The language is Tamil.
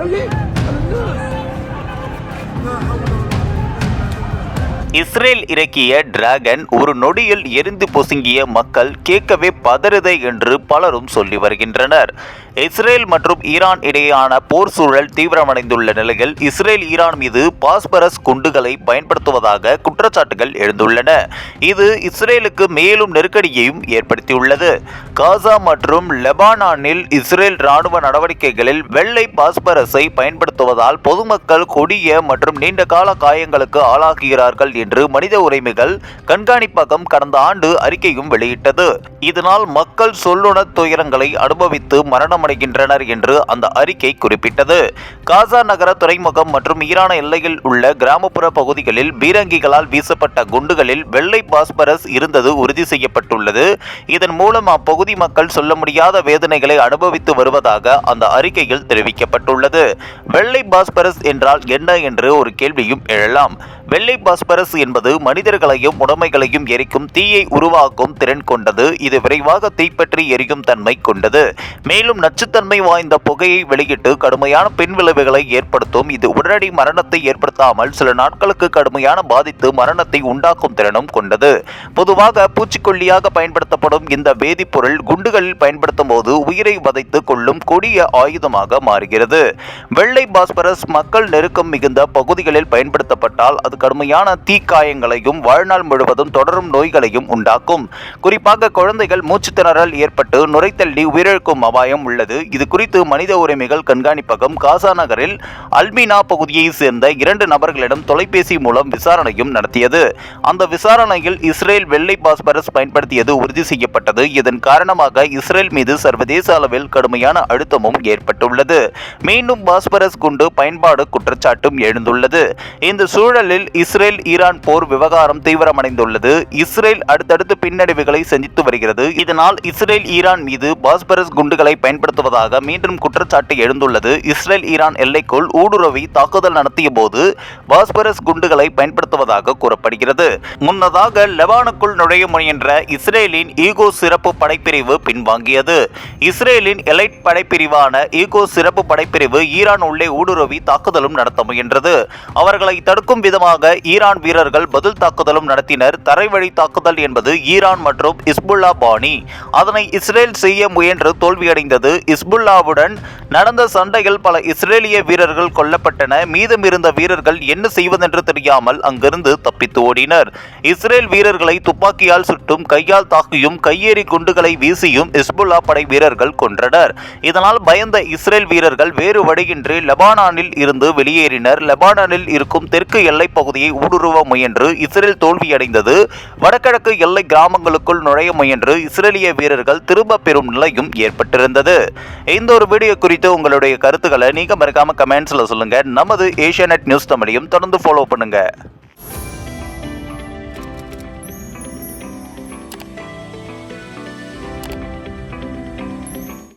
빨리! 하나 하고 இஸ்ரேல் இறக்கிய டிராகன் ஒரு நொடியில் எரிந்து பொசுங்கிய மக்கள் கேட்கவே பதறுதை என்று பலரும் சொல்லி வருகின்றனர். இஸ்ரேல் மற்றும் ஈரான் இடையேயான போர் சூழல் தீவிரமடைந்துள்ள நிலையில் இஸ்ரேல் ஈரான் மீது பாஸ்பரஸ் குண்டுகளை பயன்படுத்துவதாக குற்றச்சாட்டுகள் எழுந்துள்ளன. இது இஸ்ரேலுக்கு மேலும் நெருக்கடியையும் ஏற்படுத்தியுள்ளது. காசா மற்றும் லெபானானில் இஸ்ரேல் ராணுவ நடவடிக்கைகளில் வெள்ளை பாஸ்பரஸை பயன்படுத்துவதால் பொதுமக்கள் கொடிய மற்றும் நீண்ட கால காயங்களுக்கு ஆளாகிறார்கள் என்று மனித உரிமைகள் கண்காணிப்பகம் கடந்த ஆண்டு அறிக்கையும் வெளியிட்டது. இதனால் மக்கள் சொல்லுண துயரங்களை அனுபவித்து மரணமடைகின்றனர் என்று அந்த அறிக்கை குறிப்பிட்டது. காசா நகர துறைமுகம் மற்றும் ஈரான எல்லையில் உள்ள கிராமப்புற பகுதிகளில் பீரங்கிகளால் வீசப்பட்ட குண்டுகளில் வெள்ளை பாஸ்பரஸ் இருந்தது உறுதி செய்யப்பட்டுள்ளது. இதன் மூலம் அப்பகுதி மக்கள் சொல்ல முடியாத வேதனைகளை அனுபவித்து வருவதாக அந்த அறிக்கையில் தெரிவிக்கப்பட்டுள்ளது. வெள்ளை பாஸ்பரஸ் என்றால் என்ன என்று ஒரு கேள்வியும் எழலாம். வெள்ளை பாஸ்பரஸ் என்பது மனிதர்களையும் உடைமைகளையும் எரிக்கும் தீயை உருவாக்கும் திறன் கொண்டது. இது விரைவாக தீப்பற்றி எரியும் தன்மை கொண்டது. மேலும் நச்சுத்தன்மை வாய்ந்த புகையை வெளியிட்டு கடுமையான பின்விளைவுகளை ஏற்படுத்தும். இது உடனடி மரணத்தை ஏற்படுத்தாமல் சில நாட்களுக்கு கடுமையான பாதித்து மரணத்தை உண்டாக்கும் திறனும் கொண்டது. பொதுவாக பூச்சிக்கொல்லியாக பயன்படுத்தப்படும் இந்த வேதிப்பொருள் குண்டுகளில் பயன்படுத்தும் போது உயிரை வதைத்து கொள்ளும் கொடிய ஆயுதமாக மாறுகிறது. வெள்ளை பாஸ்பரஸ் மக்கள் நெருக்கம் மிகுந்த பகுதிகளில் பயன்படுத்தப்பட்டால் அது கடுமையான தீ தீக்காயங்களையும் வாழ்நாள் முழுவதும் தொடரும் நோய்களையும் உண்டாக்கும். குறிப்பாக குழந்தைகள் மூச்சு திணறல் ஏற்பட்டு நுரைத்தள்ளி உயிரிழக்கும் அபாயம் உள்ளது. இது குறித்து மனித உரிமைகள் கண்காணிப்பகம் காசா நகரில் அல்மினா பகுதியைச் சேர்ந்த இரண்டு நபர்களிடம் தொலைபேசி மூலம் விசாரணையும் நடத்தியது. அந்த விசாரணையில் இஸ்ரேல் வெள்ளை பாஸ்பரஸ் பயன்படுத்தியது உறுதி செய்யப்பட்டது. இதன் காரணமாக இஸ்ரேல் மீது சர்வதேச அளவில் கடுமையான அழுத்தமும் ஏற்பட்டுள்ளது. மீண்டும் பாஸ்பரஸ் குண்டு பயன்பாடு குற்றச்சாட்டும் எழுந்துள்ளது. இந்த சூழலில் இஸ்ரேல் ஈரான் போர் விவகாரம் தீவிரமடைந்துள்ளது. இஸ்ரேல் அடுத்தடுத்து பின்னடைவுகளை சந்தித்து வருகிறது. இதனால் இஸ்ரேல் ஈரான் மீது பாஸ்பரஸ் குண்டுகளை பயன்படுத்துவதாக மீண்டும் குற்றச்சாட்டு எழுந்துள்ளது. இஸ்ரேல் ஈரான் எல்லைக்குள் ஊடுருவி தாக்குதல் நடத்திய போது பாஸ்பரஸ் குண்டுகளை பயன்படுத்துவதாக கூறப்படுகிறது. முன்னதாக லெபானுக்குள் நுழைய முயன்ற இஸ்ரேலின் ஈகோ சிறப்பு படைப்பிரிவு பின்வாங்கியது. இஸ்ரேலின் எலைட் படைப்பிரிவான ஈகோ சிறப்பு படைப்பிரிவு ஈரான் உள்ளே ஊடுருவி தாக்குதலும் நடத்த முயன்றது. அவர்களை தடுக்கும் விதமாக ஈரான் வீரர் வீரர்கள் பதில் தாக்குதலும் நடத்தினர். தரைவழி தாக்குதல் என்பது ஈரான் மற்றும் இஸ்புல்லா பாணி. அதனை இஸ்ரேல் செய்ய முயன்று தோல்வியடைந்தது. இஸ்புல்லாவுடன் நடந்த சண்டையில் பல இஸ்ரேலிய வீரர்கள் கொல்லப்பட்டன. மீதமிருந்த வீரர்கள் என்ன செய்வதென்று தெரியாமல் அங்கிருந்து தப்பித்து ஓடினர். இஸ்ரேல் வீரர்களை துப்பாக்கியால் சுட்டும் கையால் தாக்கியும் கையேறி குண்டுகளை வீசியும் இஸ்புல்லா படை வீரர்கள் கொன்றனர். இதனால் பயந்த இஸ்ரேல் வீரர்கள் வேறு வழியின்றி லெபானானில் இருந்து வெளியேறினர். லெபானானில் இருக்கும் தெற்கு எல்லைப் பகுதியை ஊடுருவ முயன்று இஸ்ரேல் தோல்வியடைந்தது. வடகிழக்கு எல்லை கிராமங்களுக்குள் நுழைய முயன்று இஸ்ரேலிய வீரர்கள் திரும்ப பெறும் நிலையும் ஏற்பட்டிருந்தது. இந்த ஒரு வீடியோ குறித்து உங்களுடைய கருத்துக்களை நீங்க மறக்காம கமெண்ட்ஸ்ல சொல்லுங்க. நமது ஏஷியா நியூஸ் தமிழையும் தொடர்ந்து ஃபாலோ பண்ணுங்க.